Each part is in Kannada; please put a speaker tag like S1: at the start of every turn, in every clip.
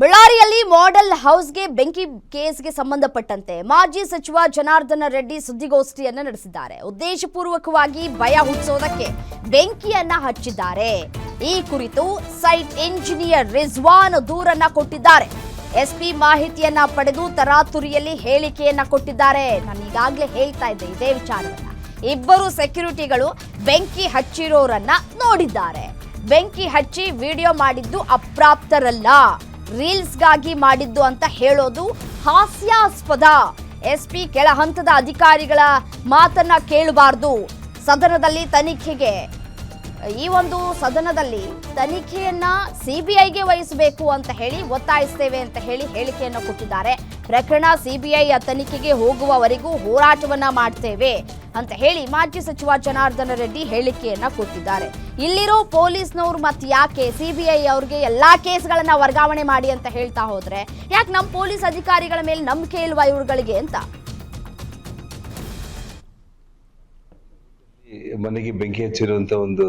S1: ಬಳ್ಳಾರಿಯಲ್ಲಿ ಮಾಡೆಲ್ ಹೌಸ್ಗೆ ಬೆಂಕಿ ಕೇಸ್ಗೆ ಸಂಬಂಧಪಟ್ಟಂತೆ ಮಾಜಿ ಸಚಿವ ಜನಾರ್ದನ ರೆಡ್ಡಿ ಸುದ್ದಿಗೋಷ್ಠಿಯನ್ನು ನಡೆಸಿದ್ದಾರೆ. ಉದ್ದೇಶಪೂರ್ವಕವಾಗಿ ಭಯ ಹುಟ್ಟಿಸೋದಕ್ಕೆ ಬೆಂಕಿಯನ್ನ ಹಚ್ಚಿದ್ದಾರೆ. ಈ ಕುರಿತು ಸೈಟ್ ಇಂಜಿನಿಯರ್ ರಿಜ್ವಾನ್ ದೂರನ್ನ ಕೊಟ್ಟಿದ್ದಾರೆ. ಎಸ್ಪಿ ಮಾಹಿತಿಯನ್ನ ಪಡೆದು ತರಾತುರಿಯಲ್ಲಿ ಹೇಳಿಕೆಯನ್ನ ಕೊಟ್ಟಿದ್ದಾರೆ. ನಾನು ಈಗಾಗಲೇ ಹೇಳ್ತಾ ಇದ್ದೆ, ಇದೇ ವಿಚಾರವನ್ನ. ಇಬ್ಬರು ಸೆಕ್ಯೂರಿಟಿಗಳು ಬೆಂಕಿ ಹಚ್ಚಿರೋರನ್ನ ನೋಡಿದ್ದಾರೆ. ಬೆಂಕಿ ಹಚ್ಚಿ ವಿಡಿಯೋ ಮಾಡಿದ್ದು ಅಪ್ರಾಪ್ತರಲ್ಲ. ರೀಲ್ಸ್ಗಾಗಿ ಮಾಡಿದ್ದು ಅಂತ ಹೇಳೋದು ಹಾಸ್ಯಾಸ್ಪದ. ಎಸ್ ಪಿ ಕೆಳ ಹಂತದ ಅಧಿಕಾರಿಗಳ ಮಾತನ್ನ ಕೇಳಬಾರ್ದು. ಸದನದಲ್ಲಿ ತನಿಖೆಗೆ ಈ ಒಂದು ಸದನದಲ್ಲಿ ತನಿಖೆಯನ್ನ ಸಿಬಿಐಗೆ ವಹಿಸಬೇಕು ಅಂತ ಹೇಳಿ ಒತ್ತಾಯಿಸ್ತೇವೆ ಅಂತ ಹೇಳಿ ಹೇಳಿಕೆಯನ್ನು ಕೊಟ್ಟಿದ್ದಾರೆ. ಪ್ರಕರಣ ಸಿಬಿಐ ತನಿಖೆಗೆ ಹೋಗುವವರೆಗೂ ಹೋರಾಟವನ್ನ ಮಾಡ್ತೇವೆ ಅಂತ ಹೇಳಿ ಮಾಜಿ ಸಚಿವ ಜನಾರ್ದನ ರೆಡ್ಡಿ ಹೇಳಿಕೆಯನ್ನ ಕೊಟ್ಟಿದ್ದಾರೆ. ಇಲ್ಲಿರೋ ಪೊಲೀಸ್ನವ್ರು ಮತ್ತೆ ಯಾಕೆ ಸಿಬಿಐ ಅವ್ರಿಗೆ ಎಲ್ಲಾ ಕೇಸ್ಗಳನ್ನ ವರ್ಗಾವಣೆ ಮಾಡಿ ಅಂತ ಹೇಳ್ತಾ ಹೋದ್ರೆ, ಯಾಕೆ ನಮ್ಮ ಪೊಲೀಸ್ ಅಧಿಕಾರಿಗಳ ಮೇಲೆ ನಂಬಿಕೆ ಇಲ್ವಾ ಇವ್ರುಗಳಿಗೆ ಅಂತ?
S2: ಮನೆಗೆ ಬೆಂಕಿ ಹಚ್ಚಿರುವಂಥ ಒಂದು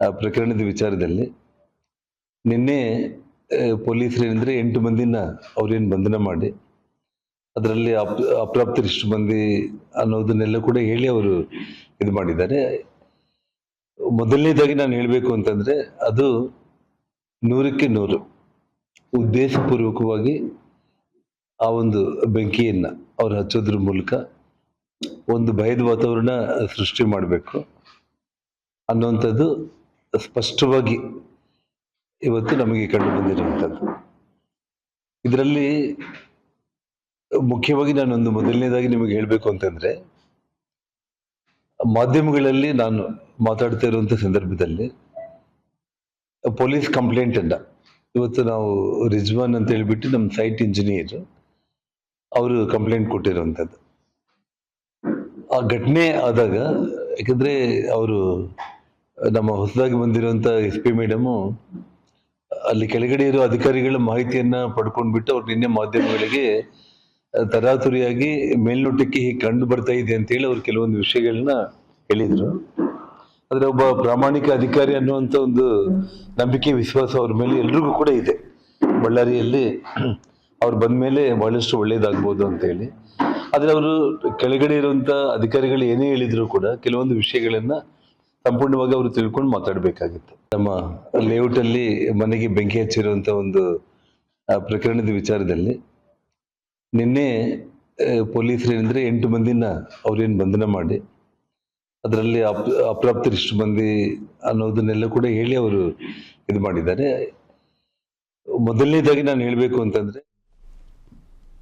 S2: ಪ್ರಕರಣದ ವಿಚಾರದಲ್ಲಿ ನಿನ್ನೆ ಪೊಲೀಸರು ಏನಂದ್ರೆ ಎಂಟು ಮಂದಿನ ಅವ್ರೇನು ಬಂಧನ ಮಾಡಿ, ಅದರಲ್ಲಿ ಅಪ್ ಅಪ್ರಾಪ್ತರು ಇಷ್ಟು ಮಂದಿ ಅನ್ನೋದನ್ನೆಲ್ಲ ಕೂಡ ಹೇಳಿ ಅವರು ಇದು ಮಾಡಿದ್ದಾರೆ. ಮೊದಲನೇದಾಗಿ ನಾನು ಹೇಳಬೇಕು ಅಂತಂದ್ರೆ ಅದು ನೂರಕ್ಕೆ ನೂರು ಉದ್ದೇಶಪೂರ್ವಕವಾಗಿ ಆ ಒಂದು ಬೆಂಕಿಯನ್ನ ಅವ್ರು ಹಚ್ಚೋದ್ರ ಮೂಲಕ ಒಂದು ಭಯದ ವಾತಾವರಣ ಸೃಷ್ಟಿ ಮಾಡಬೇಕು. ಅನ್ನುವಂಥದ್ದು ಸ್ಪಷ್ಟವಾಗಿ ಇವತ್ತು ನಮಗೆ ಕಂಡು ಬಂದಿರುವಂಥದ್ದು. ಇದರಲ್ಲಿ ಮುಖ್ಯವಾಗಿ ನಾನೊಂದು ಮೊದಲನೇದಾಗಿ ನಿಮಗೆ ಹೇಳಬೇಕು ಅಂತಂದ್ರೆ, ಮಾಧ್ಯಮಗಳಲ್ಲಿ ನಾನು ಮಾತಾಡ್ತಾ ಇರುವಂಥ ಸಂದರ್ಭದಲ್ಲಿ ಪೊಲೀಸ್ ಕಂಪ್ಲೇಂಟ್ ಅನ್ನ, ಇವತ್ತು ನಾವು ರಿಜ್ವಾನ್ ಅಂತ ಹೇಳ್ಬಿಟ್ಟು ನಮ್ಮ ಸೈಟ್ ಇಂಜಿನಿಯರ್ ಅವರು ಕಂಪ್ಲೇಂಟ್ ಕೊಟ್ಟಿರುವಂಥದ್ದು. ಆ ಘಟನೆ ಆದಾಗ, ಯಾಕಂದ್ರೆ ಅವರು ನಮ್ಮ ಹೊಸದಾಗಿ ಬಂದಿರುವಂತ ಎಸ್ ಪಿ ಮೇಡಮು ಅಲ್ಲಿ ಕೆಳಗಡೆ ಇರೋ ಅಧಿಕಾರಿಗಳ ಮಾಹಿತಿಯನ್ನ ಪಡ್ಕೊಂಡ್ಬಿಟ್ಟು ಅವ್ರು ನಿನ್ನೆ ಮಾಧ್ಯಮಗಳಿಗೆ ತರಾತುರಿಯಾಗಿ ಮೇಲ್ನೋಟಕ್ಕೆ ಹೀಗೆ ಕಂಡು ಬರ್ತಾ ಇದೆ ಅಂತೇಳಿ ಅವ್ರು ಕೆಲವೊಂದು ವಿಷಯಗಳನ್ನ ಹೇಳಿದ್ರು. ಆದ್ರೆ ಒಬ್ಬ ಪ್ರಾಮಾಣಿಕ ಅಧಿಕಾರಿ ಅನ್ನುವಂತ ಒಂದು ನಂಬಿಕೆ, ವಿಶ್ವಾಸ ಅವ್ರ ಮೇಲೆ ಎಲ್ರಿಗೂ ಕೂಡ ಇದೆ. ಬಳ್ಳಾರಿಯಲ್ಲಿ ಅವ್ರು ಬಂದ್ಮೇಲೆ ಬಹಳಷ್ಟು ಒಳ್ಳೇದಾಗ್ಬೋದು ಅಂತ ಹೇಳಿ. ಆದ್ರೆ ಅವರು ಕೆಳಗಡೆ ಇರುವಂತ ಅಧಿಕಾರಿಗಳು ಏನೇ ಹೇಳಿದ್ರು ಕೂಡ ಕೆಲವೊಂದು ವಿಷಯಗಳನ್ನ ಸಂಪೂರ್ಣವಾಗಿ ಅವರು ತಿಳ್ಕೊಂಡು ಮಾತಾಡ್ಬೇಕಾಗಿತ್ತು. ನಮ್ಮ ಲೇಔಟ್ ಅಲ್ಲಿ ಮನೆಗೆ ಬೆಂಕಿ ಹಚ್ಚಿರುವಂತ ಒಂದು ಪ್ರಕರಣದ ವಿಚಾರದಲ್ಲಿ ನಿನ್ನೆ ಪೊಲೀಸರು ಏನಂದ್ರೆ ಎಂಟು ಮಂದಿನ ಅವ್ರೇನು ಬಂಧನ ಮಾಡಿ, ಅದರಲ್ಲಿ ಅಪ್ ಅಪ್ರಾಪ್ತರಿಷ್ಟು ಮಂದಿ ಅನ್ನೋದನ್ನೆಲ್ಲ ಕೂಡ ಹೇಳಿ ಅವರು ಇದು ಮಾಡಿದ್ದಾರೆ. ಮೊದಲನೇದಾಗಿ ನಾನು ಹೇಳಬೇಕು ಅಂತಂದ್ರೆ